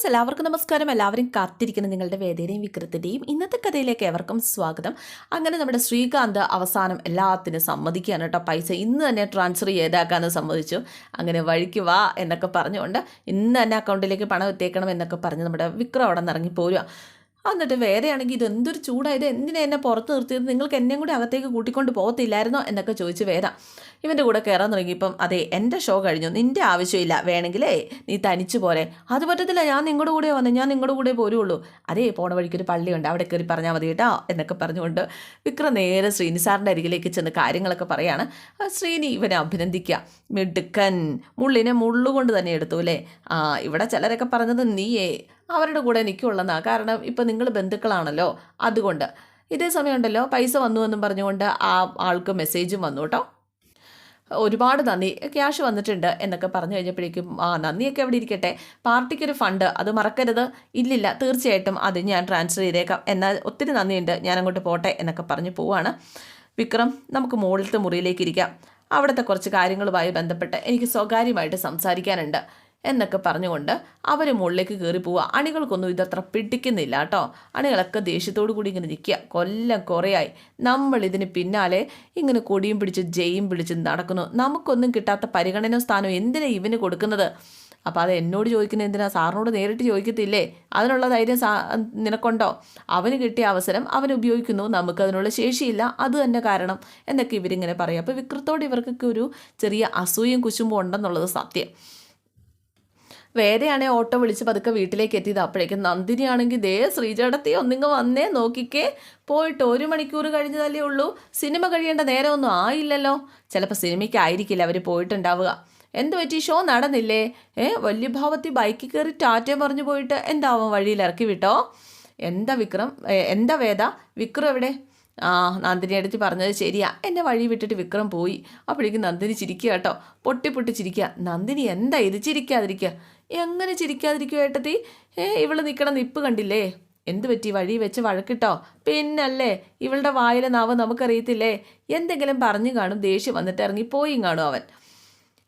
Friends എല്ലാവർക്കും നമസ്കാരം. എല്ലാവരും കാത്തിരിക്കുന്ന നിങ്ങളുടെ വേദനയും വിക്രത്തിന്റെയും ഇന്നത്തെ കഥയിലേക്ക് എവർക്കും സ്വാഗതം. അങ്ങനെ നമ്മുടെ ശ്രീകാന്ത് അവസാനം എല്ലാത്തിനും സമ്മതിക്കുകയാണ് കേട്ടോ. പൈസ ഇന്ന് തന്നെ ട്രാൻസ്ഫർ ചെയ്താക്കാന്ന് സമ്മതിച്ചു. അങ്ങനെ വഴിക്ക് വാ എന്നൊക്കെ പറഞ്ഞുകൊണ്ട് ഇന്ന് തന്നെ അക്കൗണ്ടിലേക്ക് പണം എത്തിക്കണം എന്നൊക്കെ പറഞ്ഞ് നമ്മുടെ വിക്രം അവിടെ നിന്ന് ഇറങ്ങി പോരുക എന്നിട്ട് വേറെയാണെങ്കിൽ ഇത് എന്തൊരു ചൂടായത് എന്തിനാ എന്നെ പുറത്ത് നിർത്തിയത്? നിങ്ങൾക്ക് എന്നെയും കൂടി അകത്തേക്ക് കൂട്ടിക്കൊണ്ട് പോകത്തില്ലായിരുന്നോ? എന്നൊക്കെ ചോദിച്ച് വേദ. ഇവന്റെ കൂടെ കയറാൻ തുടങ്ങിയപ്പം അതെ എന്റെ ഷോ കഴിഞ്ഞു. നിന്റെ ആവശ്യമില്ല. വേണമെങ്കിലേ നീ തനിച്ച് പോരെ. അത് പറ്റത്തില്ല. ഞാൻ നിങ്ങളുടെ കൂടെ വന്നു. ഞാൻ നിങ്ങളുടെ കൂടെ പോരുള്ളൂ. അതേ പോണ വഴിക്കൊരു പള്ളിയുണ്ട്. അവിടെ കയറി പറഞ്ഞാൽ മതി കേട്ടോ എന്നൊക്കെ പറഞ്ഞുകൊണ്ട് വിക്രം നേരെ ശ്രീനി സാറിന്റെ അരികിലേക്ക് ചെന്ന് കാര്യങ്ങളൊക്കെ പറയാണ്. ശ്രീനി ഇവനെ അഭിനന്ദിക്കുക മിടുക്കൻ. മുള്ളിനെ മുള്ളുകൊണ്ട് തന്നെ എടുത്തു അല്ലേ? ആ ഇവിടെ ചിലരൊക്കെ പറഞ്ഞത് നീയേ. അവരുടെ കൂടെ എനിക്കുള്ളതാണ് കാരണം ഇപ്പം നിങ്ങൾ ബന്ധുക്കളാണല്ലോ അതുകൊണ്ട്. ഇതേ സമയമുണ്ടല്ലോ പൈസ വന്നു എന്നും പറഞ്ഞുകൊണ്ട് ആ ആൾക്ക് മെസ്സേജും വന്നു കേട്ടോ. ഒരുപാട് നന്ദി. ക്യാഷ് വന്നിട്ടുണ്ട് എന്നൊക്കെ പറഞ്ഞു കഴിഞ്ഞപ്പോഴേക്കും ആ നന്ദിയൊക്കെ എവിടെ ഇരിക്കട്ടെ. പാർട്ടിക്കൊരു ഫണ്ട് അത് മറക്കരുത്. ഇല്ലില്ല തീർച്ചയായിട്ടും അത് ഞാൻ ട്രാൻസ്ഫർ ചെയ്തേക്കാം. എന്നാൽ ഒത്തിരി നന്ദിയുണ്ട്. ഞാൻ അങ്ങോട്ട് പോട്ടെ എന്നൊക്കെ പറഞ്ഞു പോവാണ്. വിക്രം നമുക്ക് മുകളിലത്തെ മുറിയിലേക്ക് ഇരിക്കാം. അവിടുത്തെ കുറച്ച് കാര്യങ്ങളുമായി ബന്ധപ്പെട്ട് എനിക്ക് സ്വകാര്യമായിട്ട് സംസാരിക്കാനുണ്ട്. എന്നൊക്കെ പറഞ്ഞുകൊണ്ട് അവർ മുകളിലേക്ക് കയറി പോവുക. അണികൾക്കൊന്നും ഇതത്ര പിടിക്കുന്നില്ല കേട്ടോ. അണികളൊക്കെ ദേഷ്യത്തോടു കൂടി ഇങ്ങനെ നിൽക്കുക. കൊല്ലം കുറേയായി. നമ്മൾ ഇതിന് പിന്നാലെ ഇങ്ങനെ കൊടിയും പിടിച്ച് ജയും പിടിച്ച് നടക്കുന്നു. നമുക്കൊന്നും കിട്ടാത്ത പരിഗണന സ്ഥാനം എന്തിനാണ് ഇവന് കൊടുക്കുന്നത്? അപ്പോൾ അത് എന്നോട് ചോദിക്കുന്നത് എന്തിനാ? സാറിനോട് നേരിട്ട് ചോദിക്കത്തില്ലേ? അതിനുള്ള ധൈര്യം സാ നിനക്കുണ്ടോ? അവന് കിട്ടിയ അവസരം അവൻ ഉപയോഗിക്കുന്നു. നമുക്കതിനുള്ള ശേഷിയില്ല. അത് തന്നെ കാരണം എന്നൊക്കെ ഇവരിങ്ങനെ പറയും. അപ്പോൾ വിക്രത്തോട് ഇവർക്കൊക്കെ ഒരു ചെറിയ അസൂയും കുശുമ്പും ഉണ്ടെന്നുള്ളത് സത്യം. വേറെയാണെ ഓട്ടോ വിളിച്ച് പതുക്കെ വീട്ടിലേക്ക് എത്തിയത്. അപ്പോഴേക്കും നന്ദിനി ആണെങ്കിൽ ദേ ശ്രീചേടത്തി ഒന്നിങ്ങ് വന്നേ നോക്കിക്കേ. പോയിട്ട് ഒരു മണിക്കൂർ കഴിഞ്ഞതല്ലേ ഉള്ളൂ. സിനിമ കഴിയേണ്ട നേരമൊന്നും ആയില്ലല്ലോ. ചിലപ്പോൾ സിനിമയ്ക്കായിരിക്കില്ല അവർ പോയിട്ടുണ്ടാവുക. എന്ത് പറ്റി? ഷോ നടന്നില്ലേ? ഏ വലിയ ഭാവത്തിൽ ബൈക്കിൽ കയറി ടാറ്റയും പറഞ്ഞു പോയിട്ട് എന്താവും വഴിയിൽ ഇറക്കി വിട്ടോ? എന്താ വിക്രം? എന്താ വേദ? വിക്രം എവിടെ? ആ നന്ദിനി അടുത്ത് പറഞ്ഞത് ശരിയാ. എന്നെ വഴി വിട്ടിട്ട് വിക്രം പോയി. അപ്പോഴേക്കും നന്ദിനി ചിരിക്കുക കേട്ടോ. പൊട്ടി പൊട്ടി ചിരിക്കുക. നന്ദിനി എന്താ ഇത് ചിരിക്കാതിരിക്കുക? എങ്ങനെ ചിരിക്കാതിരിക്കുക ഏട്ടത്തി? ഏ ഇവൾ നിൽക്കണം നിപ്പ് കണ്ടില്ലേ? എന്ത് പറ്റി? വഴി വെച്ച് വഴക്കിട്ടോ? പിന്നല്ലേ ഇവളുടെ വായിലെ നാവ് നമുക്കറിയത്തില്ലേ? എന്തെങ്കിലും പറഞ്ഞു കാണും ദേഷ്യം വന്നിട്ട് ഇറങ്ങി പോയും കാണും അവൻ.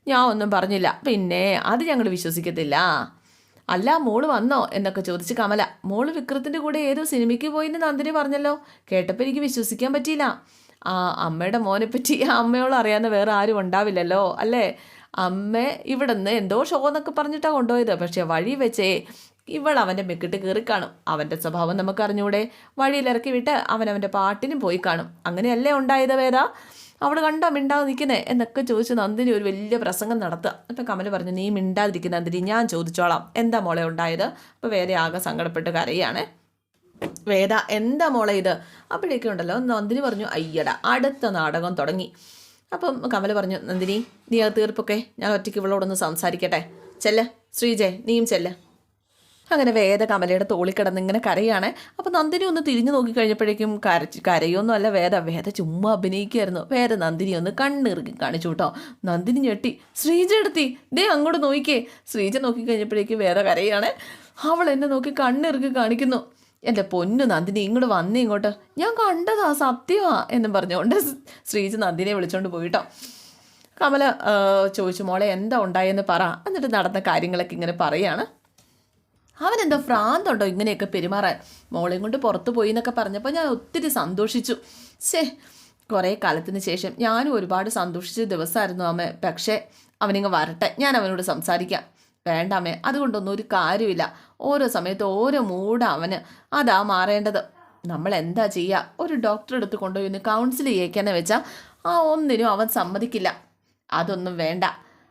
ഞാൻ ഒന്നും പറഞ്ഞില്ല. പിന്നെ അത് ഞങ്ങൾ വിശ്വസിക്കത്തില്ല. അല്ല മോൾ വന്നോ എന്നൊക്കെ ചോദിച്ച് കമല. മോൾ വിക്രത്തിന്റെ കൂടെ ഏതോ സിനിമയ്ക്ക് പോയിന്ന് നന്ദിനി പറഞ്ഞല്ലോ. കേട്ടപ്പോൾ എനിക്ക് വിശ്വസിക്കാൻ പറ്റിയില്ല. ആ അമ്മയുടെ മോനെ പറ്റി ആ അമ്മയോളം അറിയാവുന്ന വേറെ ആരും ഉണ്ടാവില്ലല്ലോ അല്ലേ? അമ്മ ഇവിടെ നിന്ന് എന്തോ ഷോ എന്നൊക്കെ പറഞ്ഞിട്ടാണ് കൊണ്ടുപോയത്. പക്ഷേ വഴി വെച്ചേ ഇവൾ അവന്റെ മെക്കിട്ട് കയറി കാണും. അവന്റെ സ്വഭാവം നമുക്ക് അറിഞ്ഞൂടെ വഴിയിലിറക്കി വിട്ട് അവൻ അവന്റെ പാട്ടിനും പോയി കാണും. അങ്ങനെയല്ലേ ഉണ്ടായത് വേദ? അവൾ കണ്ടോ മിണ്ടാതെ നിൽക്കുന്നേ എന്നൊക്കെ ചോദിച്ച് നന്ദിനി ഒരു വലിയ പ്രസംഗം നടത്തുക. അപ്പം കമൽ പറഞ്ഞു നീ മിണ്ടാതിരിക്കുന്ന നന്ദിനി ഞാൻ ചോദിച്ചോളാം. എന്താ മോളെ ഉണ്ടായത്? അപ്പോൾ വേറെ ആകെ സങ്കടപ്പെട്ട് കരയാണ്. വേദ എന്താ മോളെ ഇത്? അപ്പോഴേക്കും ഉണ്ടല്ലോ നന്ദിനി പറഞ്ഞു അയ്യട അടുത്ത നാടകം തുടങ്ങി. അപ്പം കമൽ പറഞ്ഞു നന്ദിനി നീ അത് തീർപ്പൊക്കെ? ഞാൻ ഒറ്റയ്ക്ക് ഇവളോടൊന്ന് സംസാരിക്കട്ടെ. ചെല്ല് ശ്രീജയ് നീയും ചെല്ല്. അങ്ങനെ വേദ കമലയുടെ തോളിൽ കിടന്ന് ഇങ്ങനെ കരയാണ്. അപ്പോൾ നന്ദിനി ഒന്ന് തിരിഞ്ഞു നോക്കിക്കഴിഞ്ഞപ്പോഴേക്കും കരച്ച് കരയൊന്നും അല്ല വേദ വേദ ചുമ്മാ അഭിനയിക്കുകയായിരുന്നു. വേദ നന്ദിനി ഒന്ന് കണ്ണിറുക്കി കാണിച്ചു കേട്ടോ. നന്ദിനി ഞെട്ടി ശ്രീജ എടുത്തി ദേ അങ്ങോട്ട് നോക്കിക്കേ. ശ്രീജ നോക്കിക്കഴിഞ്ഞപ്പോഴേക്കും വേദ കരയാണ്. അവൾ എന്നെ നോക്കി കണ്ണിറുക്കി കാണിക്കുന്നു. എന്റെ പൊന്നു നന്ദിനി ഇങ്ങോട്ട് വന്നേ ഇങ്ങോട്ട്. ഞാൻ കണ്ടതാ സത്യമാ എന്നും പറഞ്ഞുകൊണ്ട് ശ്രീജ നന്ദിനിയെ വിളിച്ചോണ്ട് പോയിട്ടോ കമല ചോദിച്ചു മോളെ എന്താ ഉണ്ടായെന്ന് പറ. എന്നിട്ട് നടന്ന കാര്യങ്ങളൊക്കെ ഇങ്ങനെ പറയാണ്. അവനെന്താ ഭ്രാന്തുണ്ടോ ഇങ്ങനെയൊക്കെ പെരുമാറാൻ? മോളെയും കൊണ്ട് പുറത്ത് പോയി എന്നൊക്കെ പറഞ്ഞപ്പോൾ ഞാൻ ഒത്തിരി സന്തോഷിച്ചു. ശേ കുറേ കാലത്തിന് ശേഷം ഞാനും ഒരുപാട് സന്തോഷിച്ച ദിവസമായിരുന്നു അമ്മ. പക്ഷേ അവനിങ്ങ് വരട്ടെ. ഞാൻ അവനോട് സംസാരിക്കാം. വേണ്ട അമ്മേ അതുകൊണ്ടൊന്നും ഒരു കാര്യമില്ല. ഓരോ സമയത്ത് ഓരോ മൂഡ് അവന്. അതാ മാറേണ്ടത്. നമ്മൾ എന്താ ചെയ്യുക ഒരു ഡോക്ടറെ അടുത്ത് കൊണ്ടുപോയി ഒന്ന് കൗൺസിൽ ചെയ്യിക്കാന്ന് വെച്ചാൽ ആ ഒന്നിനും അവൻ സമ്മതിക്കില്ല. അതൊന്നും വേണ്ട.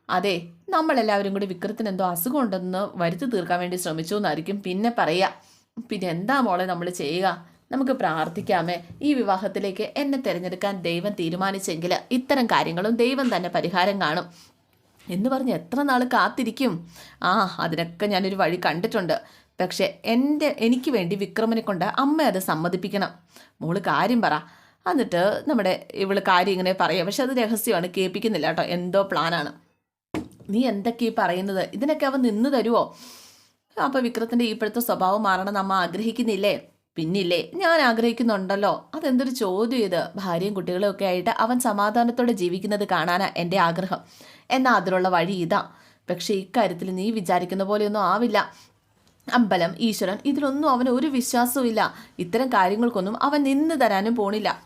അതെ നമ്മളെല്ലാവരും കൂടി വിക്രത്തിന് എന്തോ അസുഖം ഉണ്ടെന്ന് വരുത്തി തീർക്കാൻ വേണ്ടി ശ്രമിച്ചു എന്നായിരിക്കും പിന്നെ പറയുക. പിന്നെ എന്താ മോളെ നമ്മൾ ചെയ്യുക? നമുക്ക് പ്രാർത്ഥിക്കാമേ. ഈ വിവാഹത്തിലേക്ക് എന്നെ തിരഞ്ഞെടുക്കാൻ ദൈവം തീരുമാനിച്ചെങ്കിൽ ഇത്തരം കാര്യങ്ങളും ദൈവം തന്നെ പരിഹാരം കാണും. എന്ന് പറഞ്ഞ് എത്ര നാൾ കാത്തിരിക്കും? ആ അതിനൊക്കെ ഞാനൊരു വഴി കണ്ടിട്ടുണ്ട്. പക്ഷെ എന്റെ എനിക്ക് വേണ്ടി വിക്രമനെ കൊണ്ട് അമ്മ അത് സമ്മതിപ്പിക്കണം. മോൾ കാര്യം പറ. എന്നിട്ട് നമ്മുടെ ഇവൾ കാര്യം ഇങ്ങനെ പറയാം. പക്ഷെ അത് രഹസ്യമാണ്. കേൾപ്പിക്കുന്നില്ല കേട്ടോ. എന്തോ പ്ലാനാണ് നീ എന്തൊക്കെ ഈ പറയുന്നത്? ഇതിനൊക്കെ അവൻ നിന്ന് തരുമോ അപ്പോൾ വിക്രത്തിന്റെ ഇപ്പോഴത്തെ സ്വഭാവം മാറണം നമ്മ ആഗ്രഹിക്കുന്നില്ലേ? പിന്നില്ലേ? ഞാൻ ആഗ്രഹിക്കുന്നുണ്ടല്ലോ. അതെന്തൊരു ചോദ്യം ഇത്? ഭാര്യയും കുട്ടികളും ഒക്കെ ആയിട്ട് അവൻ സമാധാനത്തോടെ ജീവിക്കുന്നത് കാണാനാ എന്റെ ആഗ്രഹം. എന്നാൽ അതിനുള്ള വഴി ഇതാ. പക്ഷേ ഇക്കാര്യത്തിൽ നീ വിചാരിക്കുന്ന പോലെയൊന്നും ആവില്ല. അമ്പലം ഈശ്വരൻ ഇതിലൊന്നും അവന് ഒരു വിശ്വാസവും ഇല്ല ഇത്തരം കാര്യങ്ങൾക്കൊന്നും അവൻ നിന്ന് തരാനും പോണില്ല.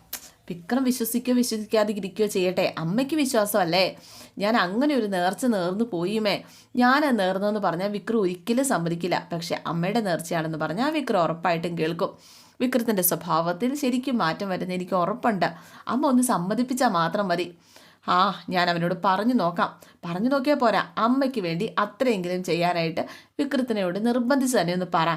വിക്രം വിശ്വസിക്കുകയോ വിശ്വസിക്കാതിരിക്കുകയോ ചെയ്യട്ടെ. അമ്മയ്ക്ക് വിശ്വാസമല്ലേ? ഞാൻ അങ്ങനെ ഒരു നേർച്ച നേർന്നു പോയുമേ? ഞാൻ നേർന്നെന്ന് പറഞ്ഞാൽ വിക്രം ഒരിക്കലും സമ്മതിക്കില്ല. പക്ഷേ അമ്മയുടെ നേർച്ചയാണെന്ന് പറഞ്ഞാൽ വിക്രം ഉറപ്പായിട്ടും കേൾക്കും. വിക്രത്തിന്റെ സ്വഭാവത്തിൽ ശരിക്കും മാറ്റം വരുന്ന എനിക്ക് ഉറപ്പുണ്ട്. അമ്മ ഒന്ന് സമ്മതിപ്പിച്ചാൽ മാത്രം മതി. ആ ഞാൻ അവനോട് പറഞ്ഞു നോക്കാം. പറഞ്ഞു നോക്കിയാൽ പോരാ. അമ്മയ്ക്ക് വേണ്ടി അത്രയെങ്കിലും ചെയ്യാനായിട്ട് വിക്രത്തിനോട് നിർബന്ധിച്ച് തന്നെ ഒന്ന് പറ.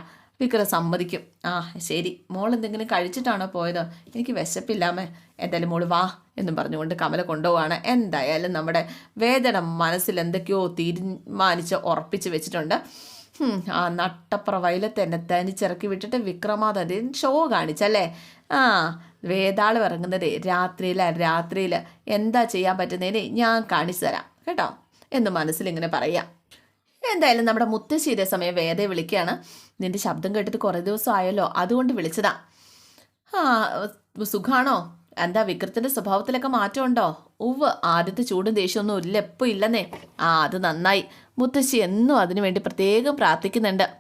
വിക്രം സമ്മതിക്കും. ആ ശരി. മോൾ എന്തെങ്കിലും കഴിച്ചിട്ടാണോ പോയത്? എനിക്ക് വിശപ്പില്ലാമേ. എന്തായാലും മോൾ വാ എന്നും പറഞ്ഞുകൊണ്ട് കമല കൊണ്ടുപോവാണ്. എന്തായാലും നമ്മുടെ വേദന മനസ്സിൽ എന്തൊക്കെയോ തീരുമാനിച്ച് ഉറപ്പിച്ച് വെച്ചിട്ടുണ്ട്. ആ നട്ടപ്ര തന്നെ തനിച്ചിറക്കി വിട്ടിട്ട് വിക്രമാദിത്യൻ ഷോ കാണിച്ചല്ലേ? ആ വേദാൾ ഇറങ്ങുന്നത് രാത്രിയില രാത്രിയിൽ എന്താ ചെയ്യാൻ പറ്റുന്നതിന് ഞാൻ കാണിച്ചു തരാം. കേട്ടോ? എന്ന് മനസ്സിലിങ്ങനെ പറയാം. എന്തായാലും നമ്മുടെ മുത്തശ്ശി ഇതേ സമയം വേദയെ വിളിക്കുകയാണ്. നിന്റെ ശബ്ദം കേട്ടിട്ട് കുറേ ദിവസം ആയല്ലോ അതുകൊണ്ട് വിളിച്ചതാ. ആ സുഖാണോ? എന്താ വിക്രത്തിന്റെ സ്വഭാവത്തിലൊക്കെ മാറ്റമുണ്ടോ? ഉവ് ആദ്യത്തെ ചൂടും ദേഷ്യമൊന്നും ഇല്ല എപ്പോൾ ഇല്ലെന്നേ. ആ അത് നന്നായി. മുത്തശ്ശി എന്നും അതിനു വേണ്ടി പ്രത്യേകം പ്രാർത്ഥിക്കുന്നുണ്ട്.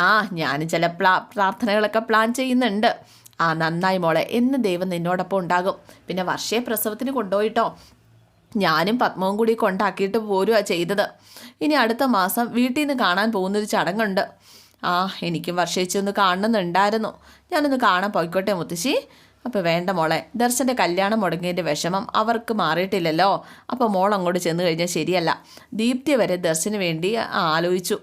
ആ ഞാൻ ചില പ്ലാ പ്രാർത്ഥനകളൊക്കെ പ്ലാൻ ചെയ്യുന്നുണ്ട്. ആ നന്നായി മോളെ എന്ന് ദൈവം നിന്നോടൊപ്പം ഉണ്ടാകും. പിന്നെ വർഷയെ പ്രസവത്തിന് കൊണ്ടുപോയിട്ടോ? ഞാനും പത്മവും കൂടി കൊണ്ടാക്കിയിട്ട് പോരുക ചെയ്തത്. ഇനി അടുത്ത മാസം വീട്ടിൽ നിന്ന് കാണാൻ പോകുന്നൊരു ചടങ്ങുണ്ട്. ആ എനിക്കും വർഷയിച്ചൊന്ന് കാണണമെന്നുണ്ടായിരുന്നു. ഞാനൊന്ന് കാണാൻ പോയിക്കോട്ടെ മുത്തശ്ശി. അപ്പോൾ വേണ്ട മോളെ ദർശന്റെ കല്യാണം മുടങ്ങിയതിന്റെ വിഷമം അവർക്ക് മാറിയിട്ടില്ലല്ലോ. അപ്പോൾ മോൾ അങ്ങോട്ട് ചെന്ന് കഴിഞ്ഞാൽ ശരിയല്ല. ദീപ്തി വരെ ദർശന് വേണ്ടി ആലോചിച്ചു.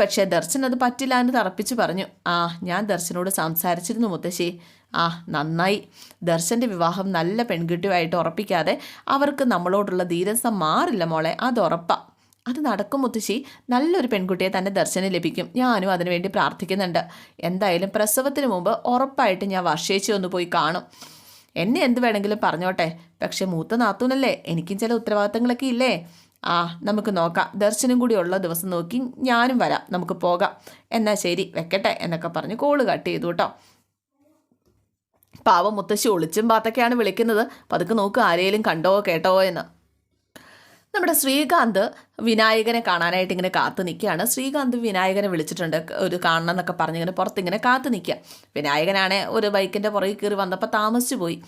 പക്ഷേ ദർശൻ അത് പറ്റില്ല എന്ന് തറപ്പിച്ച് പറഞ്ഞു. ആ ഞാൻ ദർശനോട് സംസാരിച്ചിരുന്നു മുത്തശ്ശി. ആ നന്നായി. ദർശന്റെ വിവാഹം നല്ല പെൺകുട്ടിയുമായിട്ട് ഉറപ്പിക്കാതെ അവർക്ക് നമ്മളോടുള്ള ധീരസം മാറില്ല മോളെ. അത് ഉറപ്പാണ് അത് നടക്കും മുത്തശ്ശി. നല്ലൊരു പെൺകുട്ടിയെ തന്നെ ദർശനം ലഭിക്കും. ഞാനും അതിനുവേണ്ടി പ്രാർത്ഥിക്കുന്നുണ്ട്. എന്തായാലും പ്രസവത്തിന് മുമ്പ് ഉറപ്പായിട്ട് ഞാൻ വർഷേച്ചി ഒന്ന് പോയി കാണും. എന്നെ എന്ത് വേണമെങ്കിലും പറഞ്ഞോട്ടെ. പക്ഷെ മൂത്ത നാത്തൂനല്ലേ? എനിക്കും ചില ഉത്തരവാദിത്തങ്ങളൊക്കെ ഇല്ലേ? ആ നമുക്ക് നോക്കാം. ദർശനം കൂടി ഉള്ള ദിവസം നോക്കി ഞാനും വരാം. നമുക്ക് പോകാം. എന്നാൽ ശരി വെക്കട്ടെ എന്നൊക്കെ പറഞ്ഞ് കോൾ കട്ട് ചെയ്തു കേട്ടോ. പാവം മുത്തശ്ശി ഒളിച്ചും പാത്തൊക്കെയാണ് വിളിക്കുന്നത്. പതുക്കെ നോക്ക് ആരെയും കണ്ടോ കേട്ടോ എന്ന്. നമ്മുടെ ശ്രീകാന്ത് വിനായകനെ കാണാനായിട്ട് ഇങ്ങനെ കാത്തു നിൽക്കുകയാണ്. ശ്രീകാന്ത് വിനായകനെ വിളിച്ചിട്ടുണ്ട്. ഒരു കാണണം എന്നൊക്കെ പറഞ്ഞിങ്ങനെ പുറത്തിങ്ങനെ കാത്തു നിൽക്കുക. വിനായകനാണെ ഒരു ബൈക്കിന്റെ പുറകിൽ കയറി വന്നപ്പോൾ താമസിച്ചു പോയി.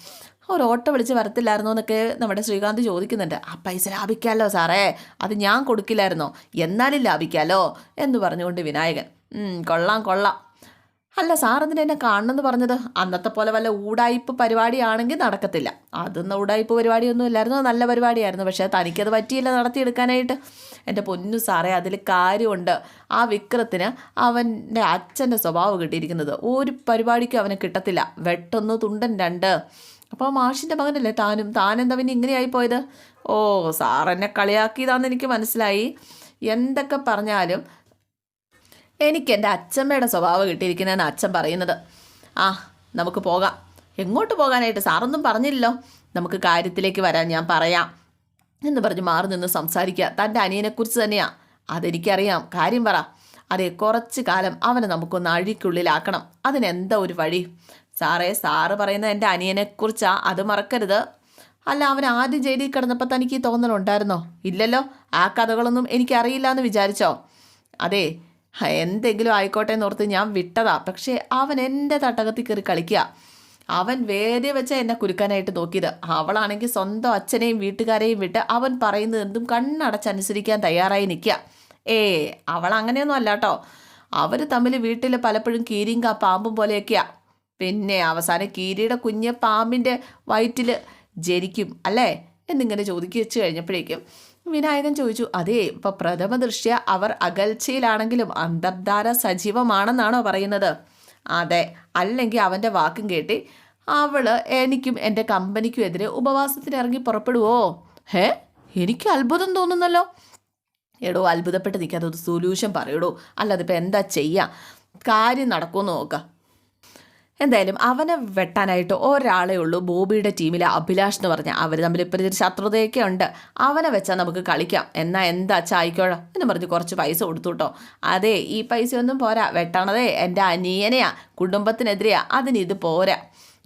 ഒരു ഓട്ടോ വിളിച്ച് വരത്തില്ലായിരുന്നോ എന്നൊക്കെ നമ്മുടെ ശ്രീകാന്ത് ചോദിക്കുന്നുണ്ട്. ആ പൈസ ലാഭിക്കാമല്ലോ സാറേ? അത് ഞാൻ കൊടുക്കില്ലായിരുന്നോ? എന്നാലും ലാഭിക്കാമല്ലോ എന്ന് പറഞ്ഞുകൊണ്ട് വിനായകൻ കൊള്ളാം കൊള്ളാം. അല്ല സാർ എന്നെ കാണണമെന്ന് പറഞ്ഞത്? അന്നത്തെ പോലെ വല്ല ഊടായ്പ് പരിപാടിയാണെങ്കിൽ നടക്കത്തില്ല. അതൊന്നും ഊടായ്പ് പരിപാടിയൊന്നും ഇല്ലായിരുന്നു. നല്ല പരിപാടിയായിരുന്നു. പക്ഷേ തനിക്കത് പറ്റിയില്ല നടത്തിയെടുക്കാനായിട്ട്. എന്റെ പൊന്നു സാറേ അതിൽ കാര്യമുണ്ട്. ആ വിക്രത്തിന് അവന്റെ അച്ഛന്റെ സ്വഭാവം കിട്ടിയിരിക്കുന്നത് ഒരു പരിപാടിക്കും അവന് കിട്ടത്തില്ല. വെട്ടൊന്ന് തുണ്ടൻ രണ്ട്. അപ്പോൾ മാഷിന്റെ മകനല്ലേ താനും? താനെന്താ പിന്നെ ഇങ്ങനെയായി പോയത്? ഓ സാറെന്നെ കളിയാക്കിയതാണെന്ന് എനിക്ക് മനസ്സിലായി. എന്തൊക്കെ പറഞ്ഞാലും എനിക്ക് എന്റെ അച്ഛമ്മയുടെ സ്വഭാവം കിട്ടിയിരിക്കുന്നതെന്ന് അച്ഛൻ പറയുന്നത്. ആ നമുക്ക് പോകാം. എങ്ങോട്ട് പോകാനായിട്ട്? സാറൊന്നും പറഞ്ഞില്ലല്ലോ. നമുക്ക് കാര്യത്തിലേക്ക് വരാൻ ഞാൻ പറയാം. എന്ന് പറഞ്ഞ് മാറി നിന്ന് സംസാരിക്കുക. തന്റെ അനിയനെക്കുറിച്ച് തന്നെയാണ് അതെനിക്കറിയാം. കാര്യം പറ. അതെ കുറച്ച് കാലം അവനെ നമുക്കൊന്ന് അഴിക്കുള്ളിലാക്കണം. അതിനെന്താ ഒരു വഴി? സാറേ സാറ് പറയുന്നത് എന്റെ അനിയനെക്കുറിച്ചാ. അത് മറക്കരുത്. അല്ല അവൻ ആദ്യം ജയിലിൽ കിടന്നപ്പോൾ തനിക്ക് തോന്നലുണ്ടായിരുന്നോ? ഇല്ലല്ലോ. ആ കഥകളൊന്നും എനിക്കറിയില്ല എന്ന് വിചാരിച്ചോ? അതെ എന്തെങ്കിലും ആയിക്കോട്ടെ എന്ന് ഓർത്ത് ഞാൻ വിട്ടതാ. പക്ഷേ അവൻ എന്റെ തട്ടകത്തിൽ കയറി കളിക്കുക. അവൻ വേദി വെച്ച എന്നെ കുരുക്കാനായിട്ട് നോക്കിയത്. അവളാണെങ്കിൽ സ്വന്തം അച്ഛനെയും വീട്ടുകാരെയും വിട്ട് അവൻ പറയുന്നത് എന്തും കണ്ണടച്ചനുസരിക്കാൻ തയ്യാറായി നിൽക്കുക. ഏ അവൾ അങ്ങനെയൊന്നും അല്ല കേട്ടോ അവർ തമ്മിൽ വീട്ടിൽ പലപ്പോഴും കീരിങ്ക പാമ്പും പോലെയൊക്കെയാ. പിന്നെ അവസാനം കീരിയുടെ കുഞ്ഞ് പാമ്പിന്റെ വയറ്റിൽ ജനിക്കും അല്ലേ? എന്നിങ്ങനെ ചോദിച്ചു കഴിഞ്ഞപ്പോഴേക്കും വിനായകൻ ചോദിച്ചു അതെ ഇപ്പൊ പ്രഥമ ദൃഷ്ട്യ അവർ അകൽച്ചയിലാണെങ്കിലും അന്തർധാര സജീവമാണെന്നാണോ പറയുന്നത്? അതെ അല്ലെങ്കിൽ അവന്റെ വാക്കും കേട്ടി അവൾ എനിക്കും എന്റെ കമ്പനിക്കും എതിരെ ഉപവാസത്തിന് ഇറങ്ങി പുറപ്പെടുവോ? ഹേ എനിക്ക് അത്ഭുതം തോന്നുന്നല്ലോ. എടോ അത്ഭുതപ്പെട്ട് നിൽക്കാതെ ഒരു സൊല്യൂഷൻ പറയടോ. അല്ലാതെ ഇപ്പം എന്താ ചെയ്യുക കാര്യം നടക്കുമെന്ന് നോക്കാം. എന്തായാലും അവനെ വെട്ടാനായിട്ട് ഒരാളേ ഉള്ളൂ. ബോബിയുടെ ടീമിലെ അഭിലാഷ് എന്ന് പറഞ്ഞാൽ അവർ തമ്മിൽ ഇപ്പോഴത്തെ ശത്രുതയൊക്കെ ഉണ്ട്. അവനെ വെച്ചാൽ നമുക്ക് കളിക്കാം. എന്നാൽ എന്താ ചായക്കോഴ എന്ന് പറഞ്ഞ് കുറച്ച് പൈസ കൊടുത്തു കേട്ടോ അതെ ഈ പൈസയൊന്നും പോരാ. വെട്ടണതേ എന്റെ അനിയനെയാ. കുടുംബത്തിനെതിരെയാ. അതിന് ഇത് പോരാ.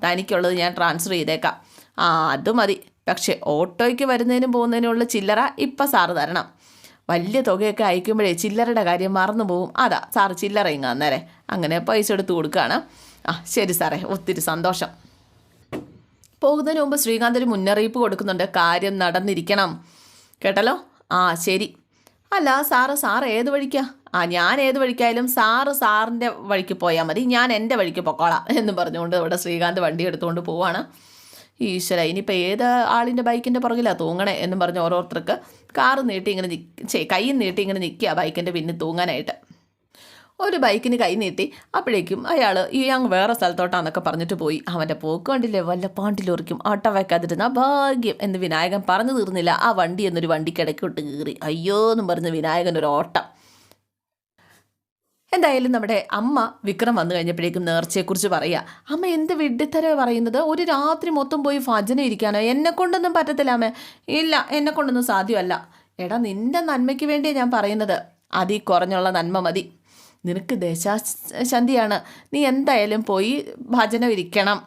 തനിക്കുള്ളത് ഞാൻ ട്രാൻസ്ഫർ ചെയ്തേക്കാം. ആ അത് മതി. പക്ഷേ ഓട്ടോയ്ക്ക് വരുന്നതിനും പോകുന്നതിനുമുള്ള ചില്ലറ ഇപ്പം സാറ് തരണം. വലിയ തുകയൊക്കെ അയക്കുമ്പോഴേ ചില്ലറയുടെ കാര്യം മറന്നു പോവും. അതാ സാറ് ചില്ലറ ഇങ്ങ അന്നേരെ അങ്ങനെ പൈസ എടുത്ത് കൊടുക്കുകയാണ് ആ ശരി സാറേ ഒത്തിരി സന്തോഷം. പോകുന്നതിന് മുമ്പ് ശ്രീകാന്ത് ഒരു മുന്നറിയിപ്പ് കൊടുക്കുന്നുണ്ട്. കാര്യം നടന്നിരിക്കണം. കേട്ടല്ലോ? ആ ശരി. അല്ല സാറ് സാറ് ഏത് വഴിക്കാ? ആ ഞാൻ ഏത് വഴിക്കായാലും സാറ് സാറിന്റെ വഴിക്ക് പോയാൽ മതി. ഞാൻ എന്റെ വഴിക്ക് പൊക്കോളാം എന്ന് പറഞ്ഞുകൊണ്ട് ഇവിടെ ശ്രീകാന്ത് വണ്ടി എടുത്തുകൊണ്ട് പോവാണ്. ഈശ്വര ഇനിയിപ്പോൾ ഏത് ആളിന്റെ ബൈക്കിന്റെ പുറകിലാണ് തൂങ്ങണേ എന്നും പറഞ്ഞ് ഓരോരുത്തർക്ക് കാറ് നീട്ടി ഇങ്ങനെ നിൽക്കുക കൈ നീട്ടി ഇങ്ങനെ നിൽക്കുക ബൈക്കിന്റെ പിന്നിൽ തൂങ്ങാനായിട്ട്. ഒരു ബൈക്കിന് കൈ നീട്ടി അപ്പോഴേക്കും അയാൾ ഈ അങ്ങ് വേറെ സ്ഥലത്തോട്ടാന്നൊക്കെ പറഞ്ഞിട്ട് പോയി. അവന്റെ പോക്ക് കണ്ടില്ലേ? വല്ല പാണ്ടിലൊറിക്കും ആട്ട വയ്ക്കാതിരുന്ന ഭാഗ്യം എന്ന് വിനായകൻ പറഞ്ഞു തീർന്നില്ല. ആ വണ്ടി എന്നൊരു വണ്ടിക്കിടയ്ക്കോട്ട് കീറി. അയ്യോ എന്നും പറഞ്ഞ് വിനായകൻ ഒരു ഓട്ടം. എന്തായാലും നമ്മുടെ അമ്മ വിക്രം വന്നു കഴിഞ്ഞപ്പോഴേക്കും നേർച്ചയെക്കുറിച്ച് പറയുക അമ്മ എന്ത് വിഡ്ഢിത്തര പറയുന്നത്? ഒരു രാത്രി മൊത്തം പോയി ഭജന ഇരിക്കാനോ? എന്നെ കൊണ്ടൊന്നും പറ്റത്തില്ല അമ്മ. ഇല്ല എന്നെ കൊണ്ടൊന്നും സാധ്യമല്ല. എടാ നിന്റെ നന്മയ്ക്ക് വേണ്ടിയാണ് ഞാൻ പറയുന്നത്. അതി കുറഞ്ഞുള്ള നന്മ മതി. നിനക്ക് ദേശാശാന്തിയാണ് നീ എന്തായാലും പോയി ഭജന ഇരിക്കണം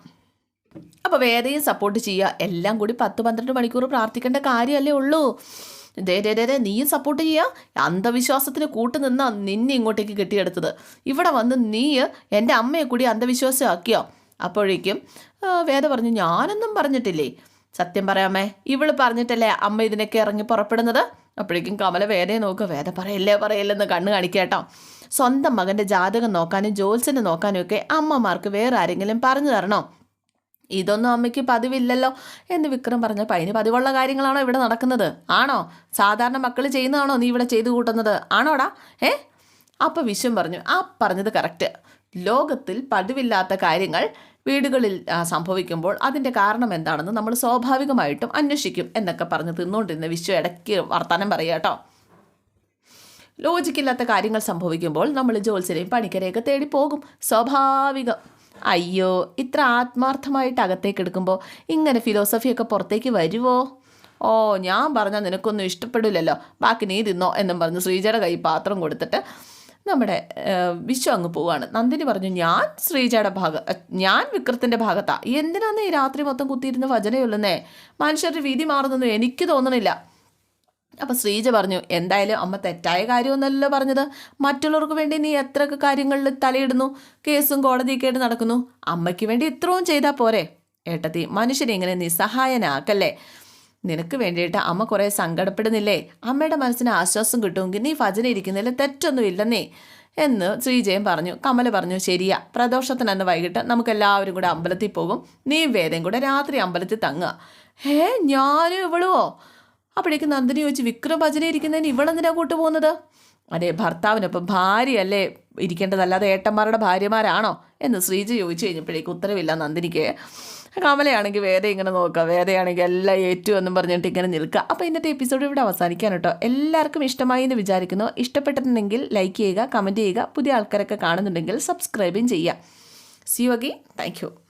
അപ്പോൾ വേദയും സപ്പോർട്ട് ചെയ്യുക. എല്ലാം കൂടി പത്ത് പന്ത്രണ്ട് മണിക്കൂർ പ്രാർത്ഥിക്കേണ്ട കാര്യമല്ലേ ഉള്ളൂ. ദേ ദേ ദേ നീയും സപ്പോർട്ട് ചെയ്യുക അന്ധവിശ്വാസത്തിന് കൂട്ടുനിന്നാ നിന്നെ ഇങ്ങോട്ടേക്ക് കെട്ടിയെടുത്തത്. ഇവിടെ വന്ന് നീ എന്റെ അമ്മയെ കൂടി അന്ധവിശ്വാസമാക്കിയോ? അപ്പോഴേക്കും വേദ പറഞ്ഞു ഞാനൊന്നും പറഞ്ഞിട്ടില്ലേ? സത്യം പറയാമേ ഇവൾ പറഞ്ഞിട്ടല്ലേ അമ്മ ഇതിനൊക്കെ ഇറങ്ങി പുറപ്പെടുന്നത്? അപ്പോഴേക്കും കമല വേദയെ നോക്കുക. വേദ പറയല്ലേ പറയല്ലെന്ന് കണ്ണ് കാണിക്കേട്ടോ സ്വന്തം മകന്റെ ജാതകം നോക്കാനും ജോത്സ്യനെ നോക്കാനും ഒക്കെ അമ്മമാർക്ക് വേറെ ആരെങ്കിലും പറഞ്ഞു തരണോ? ഇതൊന്നും അമ്മയ്ക്ക് പതിവില്ലല്ലോ എന്ന് വിക്രം പറഞ്ഞപ്പോൾ അതിന് പതിവുള്ള കാര്യങ്ങളാണോ ഇവിടെ നടക്കുന്നത്? ആണോ? സാധാരണ മക്കൾ ചെയ്യുന്നതാണോ നീ ഇവിടെ ചെയ്തു കൂട്ടുന്നത്? ആണോടാ? ഏ? അപ്പോൾ വിശ്വം പറഞ്ഞു. ആ പറഞ്ഞത് കറക്റ്റ്. ലോകത്തിൽ പതിവില്ലാത്ത കാര്യങ്ങൾ വീടുകളിൽ സംഭവിക്കുമ്പോൾ അതിന്റെ കാരണം എന്താണെന്ന് നമ്മൾ സ്വാഭാവികമായിട്ടും അന്വേഷിക്കും എന്നൊക്കെ പറഞ്ഞ് തിന്നുകൊണ്ടിരുന്ന വിശ്വം ഇടയ്ക്ക് വർത്തമാനം പറയുക കേട്ടോ. ലോജിക്കില്ലാത്ത കാര്യങ്ങൾ സംഭവിക്കുമ്പോൾ നമ്മൾ ജോത്സ്യരെയും പണിക്കരെയൊക്കെ തേടി പോകും. സ്വാഭാവികം. അയ്യോ ഇത്ര ആത്മാർത്ഥമായിട്ട് അകത്തേക്ക് എടുക്കുമ്പോൾ ഇങ്ങനെ ഫിലോസഫിയൊക്കെ പുറത്തേക്ക് വരുമോ ഓ ഞാൻ പറഞ്ഞാൽ നിനക്കൊന്നും ഇഷ്ടപ്പെടില്ലല്ലോ. ബാക്കി നീ തിന്നോ എന്നും പറഞ്ഞ് ശ്രീജയുടെ കൈ പാത്രം കൊടുത്തിട്ട് നമ്മുടെ വിശ്വ അങ്ങ് പോവാണ്. നന്ദിനി പറഞ്ഞു ഞാൻ ശ്രീജയുടെ ഭാഗ ഞാൻ വിക്രത്തിന്റെ ഭാഗത്താണ് എന്തിനാന്ന് ഈ രാത്രി മൊത്തം കുത്തിയിരുന്ന് വചനയുള്ളുന്നേ? മനുഷ്യരുടെ വീതി മാറുന്നൊന്നും എനിക്ക് തോന്നണില്ല. അപ്പം ശ്രീജ പറഞ്ഞു എന്തായാലും അമ്മ തെറ്റായ കാര്യമൊന്നല്ലോ പറഞ്ഞത്. മറ്റുള്ളവർക്ക് വേണ്ടി നീ എത്രയൊക്കെ കാര്യങ്ങളിൽ തലയിടുന്നു കേസും കോടതിയൊക്കെ നടക്കുന്നു. അമ്മയ്ക്ക് വേണ്ടി ഇത്രയും ചെയ്താൽ പോരെ. ഏട്ടത്തി മനുഷ്യനെ ഇങ്ങനെ നിസ്സഹായനാക്കല്ലേ? നിനക്ക് വേണ്ടിയിട്ട് അമ്മ കുറേ സങ്കടപ്പെടുന്നില്ലേ? അമ്മയുടെ മനസ്സിന് ആശ്വാസം കിട്ടുമെങ്കിൽ നീ ഭജന ഇരിക്കുന്നതിൽ തെറ്റൊന്നും ഇല്ലെന്നേ. എന്ന് ശ്രീജയൻ പറഞ്ഞു. കമല പറഞ്ഞു ശരിയാ പ്രദോഷത്തിന് അന്ന് വൈകിട്ട് നമുക്ക് എല്ലാവരും കൂടെ അമ്പലത്തിൽ പോകും നീ വേദം കൂടെ രാത്രി അമ്പലത്തിൽ തങ്ങുക. ഹേ ഞാനും ഇവളുവോ? അപ്പോഴേക്ക് നന്ദിനി ചോദിച്ചു വിക്രം ഭജന ഇരിക്കുന്നതിന് ഇവളെന്തിനാ കൂട്ടു പോകുന്നത് അതെ ഭർത്താവിനൊപ്പം ഭാര്യയല്ലേ ഇരിക്കേണ്ടതല്ലാതെ ഏട്ടന്മാരുടെ ഭാര്യമാരാണോ? എന്ന് ശ്രീജ ചോദിച്ചു കഴിഞ്ഞപ്പോഴേക്ക് ഉത്തരവില്ല നന്ദിനിക്ക്. കമലയാണെങ്കിൽ വേദ ഇങ്ങനെ നോക്കുക വേദയാണെങ്കിൽ എല്ലാം ഏറ്റു എന്നും പറഞ്ഞിട്ട് ഇങ്ങനെ നിൽക്കുക അപ്പോൾ ഇന്നത്തെ എപ്പിസോഡ് ഇവിടെ അവസാനിക്കാൻ കേട്ടോ. എല്ലാവർക്കും ഇഷ്ടമായി എന്ന് വിചാരിക്കുന്നു. ഇഷ്ടപ്പെട്ടിട്ടുണ്ടെങ്കിൽ ലൈക്ക് ചെയ്യുക കമന്റ് ചെയ്യുക. പുതിയ ആൾക്കാരൊക്കെ കാണുന്നുണ്ടെങ്കിൽ സബ്സ്ക്രൈബും ചെയ്യുക. See you again thank you